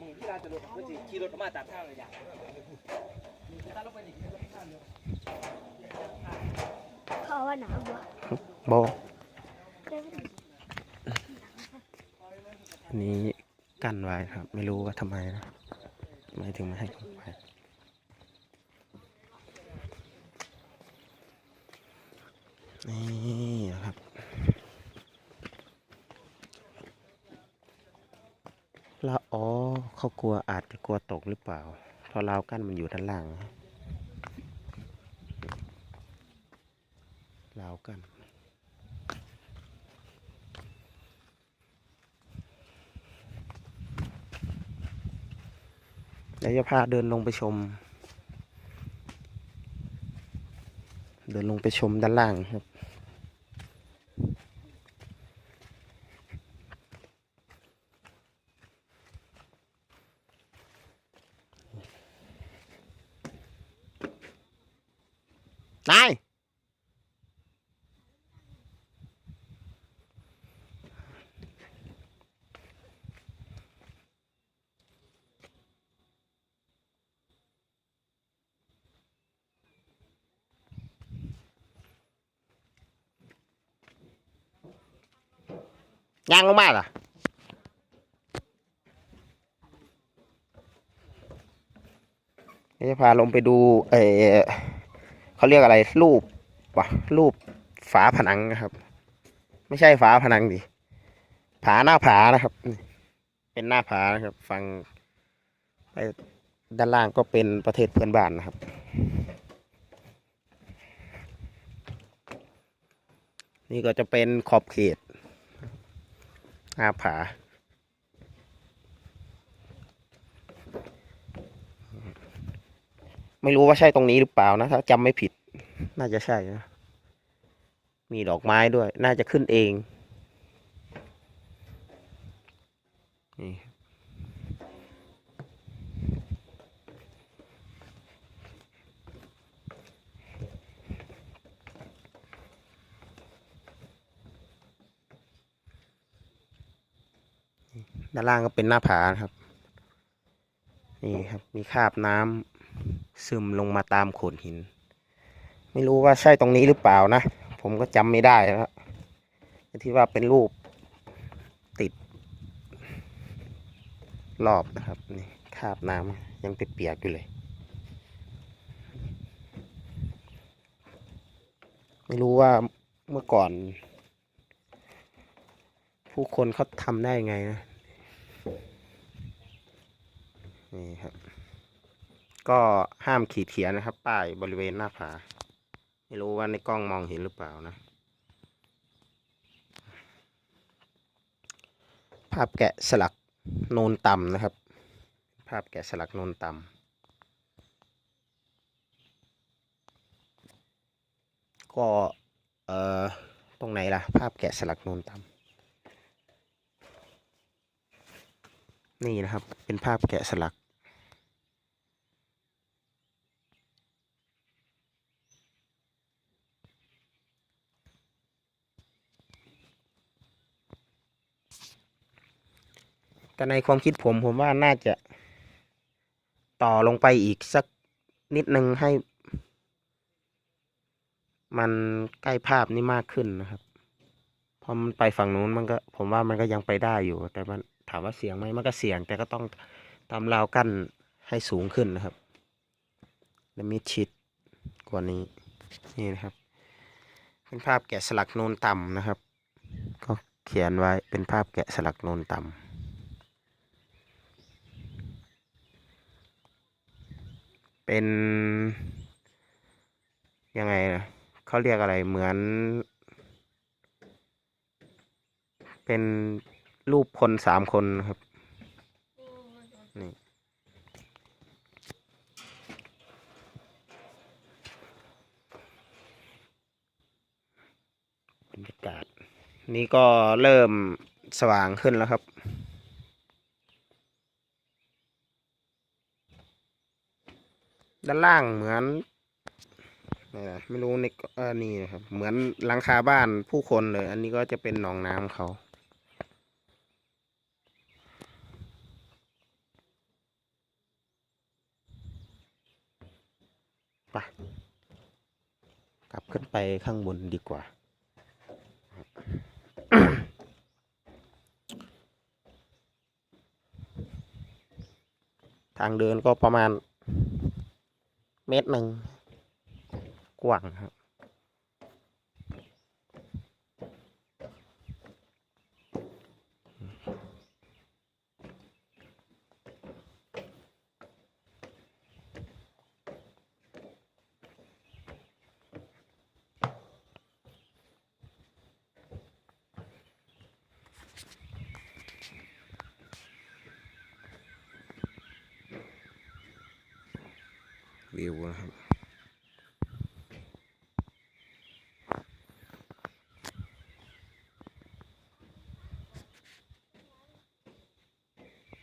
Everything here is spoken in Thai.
มึงที่ร้านจะรถก็จะขี่รถออกมาตามทางเลยอย่างถ้าลงไปดิเขาว่าหนาวบ่บอได้ไม่ได้อันนี้กั้นไว้ครับ ไม่รู้ว่าทำไมนะทำไมถึงไม่ให้เข้าไปนี่นะครับแล้วอ๋อ เขากลัวอาจจะกลัวตกหรือเปล่า เพราะราวกั้นมันอยู่ด้านล่างนะราวกั้นเดี๋ยวจะพาเดินลงไปชม เดินลงไปชมด้านล่างครับ นายย่างลงมาล่ะเดี๋ยวจะพาลงไปดูเออ เขาเรียกอะไรรูปวะรูปฝาผนังนะครับ ไม่ใช่ฝาผนังดิผาหน้าผานะครับ เป็นหน้าผานะครับ ฟังไปด้านล่างก็เป็นประเทศเพื่อนบ้านนะครับ นี่ก็จะเป็นขอบเขตหน้าผา ไม่รู้ว่าใช่ตรงนี้หรือเปล่านะถ้าจำไม่ผิด น่าจะใช่นะ มีดอกไม้ด้วย น่าจะขึ้นเองนี่ด้านล่างก็เป็นหน้าผานะครับ นี่ครับ มีคาบน้ำ ซึมลงมาตามโขดหิน ไม่รู้ว่าใช่ตรงนี้หรือเปล่านะ ผมก็จำไม่ได้แล้วที่ว่าเป็นรูปติด รอบนะครับนี่คาบน้ำยังเปียกๆอยู่เลย ไม่รู้ว่าเมื่อก่อน ผู้คนเขาทำได้ไงนะ นี่ครับ ก็ห้ามขีดเขียนนะครับ ป้ายบริเวณหน้าผา ไม่รู้ว่าในกล้องมองเห็นหรือเปล่านะ ภาพแกะสลักโนนต่ำนะครับ ภาพแกะสลักโนนต่ำก็เอ่อตรงไหนล่ะ ภาพแกะสลักโนนต่ำนี่นะครับ เป็นภาพแกะสลัก แต่ในความคิดผมผมว่าน่าจะ ต่อลงไปอีกสักนิดนึงให้ มันใกล้ภาพนี้มากขึ้นนะครับพอมันไปฝั่งนู้นมันก็ ผมว่ามันก็ยังไปได้อยู่ แต่มันถามว่าเสียงไหมมันก็เสียง แต่ก็ต้องทำราวกั้นให้สูงขึ้นนะครับ และมิดชิดกว่านี้นี่นะครับเป็นภาพแกะสลักโนนต่ำนะครับ ก็เขียนไว้เป็นภาพแกะสลักโนนต่ำ เป็นยังไงนะเขาเรียกอะไรเหมือน เป็นรูปคนสามคนครับนี่บรรยากาศ นี่ก็เริ่มสว่างขึ้นแล้วครับ ด้านล่างเหมือนไม่รู้ในเออนี่นครับ เหมือนหลังคาบ้านผู้คนเลย อันนี้ก็จะเป็นหนองน้ำเขาไปกลับขึ้นไปข้างบนดีกว่า ทางเดินก็ประมาณ เมตรหนึ่งกว้างครับ लिए हुआ है